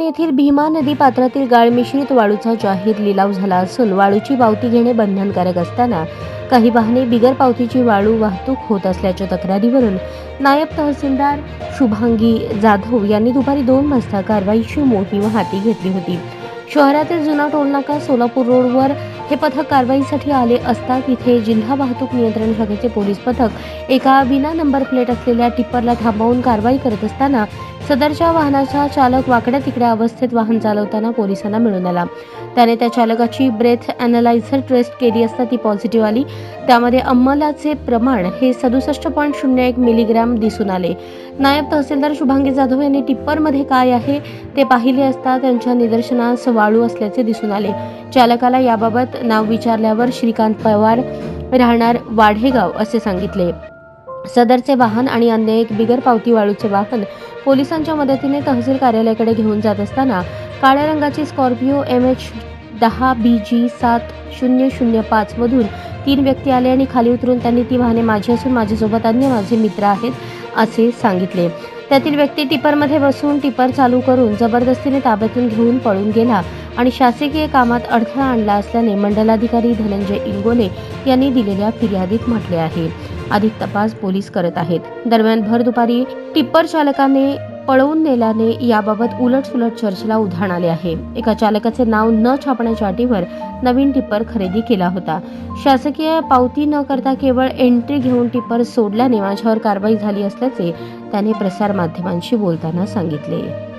येथील भीमा नदी पात्रातील गाळ मिश्रित वाळूचा जाहीर लिलाव झाला असून वाळूची पावती घेणे बंधनकारक असताना काही वाहने बिगर पावतीची वाळू वाहतूक होत असल्याच्या तक्रारीवरून नायब तहसीलदार शुभांगी जाधव यांनी दुपारी दोन वाजता कारवाईची मोहीम हाती घेतली होती. शहरातील जुना टोलनाका सोलापूर रोडवर हे पथक कारवाईसाठी आले असता तिथे जिल्हा वाहतूक नियंत्रण शाखेचे पोलीस पथक एका विना नंबर प्लेट असलेल्या टिप्परला थांबवून कारवाई करत असताना सदरच्या वाहनाचा चालक वाकड्या तिकड्या अवस्थेत वाहन चालवताना पोलिसांना मिळून आला. त्याने त्या चालकाची ब्रेथ अॅनालायझर टेस्ट केली असता ती पॉझिटिव्ह आली. त्यामध्ये अंमलाचे प्रमाण हे सदुसष्ट पॉईंट शून्य एक मिलीग्रॅम दिसून आले. नायब तहसीलदार शुभांगी जाधव यांनी टिप्परमध्ये काय आहे ते पाहिले असता त्यांच्या निदर्शनास वाळू असल्याचे दिसून आले. चालकाला याबाबत नाव विचारल्यावर श्रीकांत पवार राहणार वाढेगाव असे सांगितले. सदरचे वाहन आणि अन्य एक बिगर पावती वाळूचे वाहन पोलिसांच्या मदतीने तहसील कार्यालयाकडे घेऊन जात असताना काळ्या रंगाची स्कॉर्पिओ एम एच दहा बी जी सात शून्य शून्य पाच मधून तीन व्यक्ती आले आणि खाली उतरून त्यांनी ती वाहने माझी असून माझ्यासोबत अन्य माझे मित्र आहेत असे सांगितले. त्यातील व्यक्ती टिपरमध्ये बसून टिपर चालू करून जबरदस्तीने ताब्यातून घेऊन पळून गेला आणि शासकीय कामात अडथळा आणला असल्याने मंडलाधिकारी धनंजय इंगोले यांनी दिलेल्या फिर्यादीत म्हटले आहे. अधिक तपास पोलीस करत आहेत. दरम्यान भर दुपारी टिप्पर चालकाने पळवून नेल्याने याबाबत उलटसुलट चर्चेला उधाण आले आहे. एका चालकाचे नाव न छापण्याच्या अटीवर नवीन टिप्पर खरेदी केला होता. शासकीय पावती न करता केवळ एंट्री घेऊन टिप्पर सोडल्याने माझ्यावर कारवाई झाली असल्याचे त्याने प्रसारमाध्यमांशी बोलताना सांगितले.